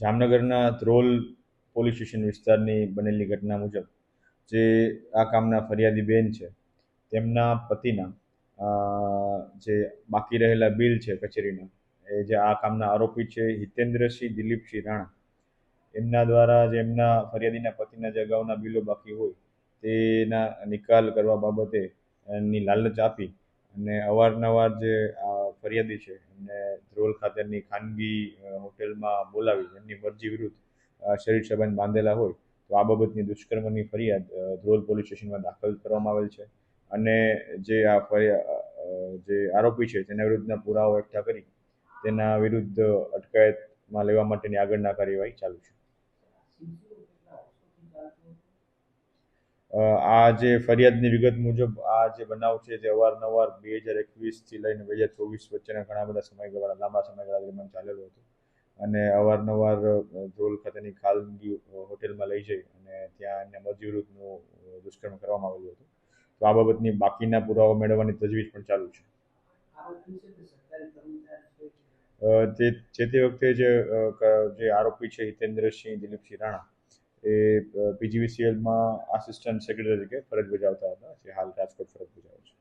જામનગરના Dhrol police station વિસ્તારની બનેલી ઘટના મુજબ, જે આ કામના ફરિયાદી બેન છે, તેમના પતિના જે બાકી રહેલા બિલ છે કચેરીના, એ જે આ કામના આરોપી છે હિતેન્દ્રસિંહ દિલીપસિંહ રાણા, એમના દ્વારા જે એમના ફરિયાદીના પતિના જે અગાઉના બિલો બાકી હોય, તેના નિકાલ કરવા બાબતે એની લાલચ આપી અને અવારનવાર જે આ ફરિયાદી છે એમને ધ્રોલ ખાતેની ખાનગી હોટેલમાં બોલાવી એમની મરજી વિરુદ્ધ શરીર સંબંધ બાંધેલા હોય, તો આ બાબતની દુષ્કર્મની ફરિયાદ ધ્રોલ પોલીસ સ્ટેશનમાં દાખલ કરવામાં આવેલ છે. અને જે આ જે આરોપી છે, તેના વિરુદ્ધના પુરાવા એકઠા કરી, તેના વિરુદ્ધ અટકાયતમાં લેવા માટેની આગળના કાર્યવાહી ચાલુ છે. આ જે ફરિયાદની વિગત મુજબ આ જે બનાવ છે જે અવારનવાર બે હજાર એકવીસથી લઈને બે હજાર ચોવીસ વચ્ચેના ઘણા બધા સમયગાળા, લાંબા સમયગાળા દરમિયાન ચાલેલો હતો. અને અવારનવાર ધ્રોલ ખાતેની ખાનગી હોટેલમાં લઈ જઈ અને ત્યાં એમને મજૂરનું દુષ્કર્મ કરવામાં આવ્યું હતું. તો આ બાબતની બાકીના પુરાવા મેળવવાની તજવીજ પણ ચાલુ છે. તે જે તે વખતે જે આરોપી છે હિતેન્દ્રસિંહ દિલીપસિંહ રાણા એ પીજીવીસીએલમાં આસિસ્ટન્ટ સેક્રેટરી તરીકે ફરજ બજાવતા હતા જે હાલ રાજકોટ ફરજ બજાવે છે.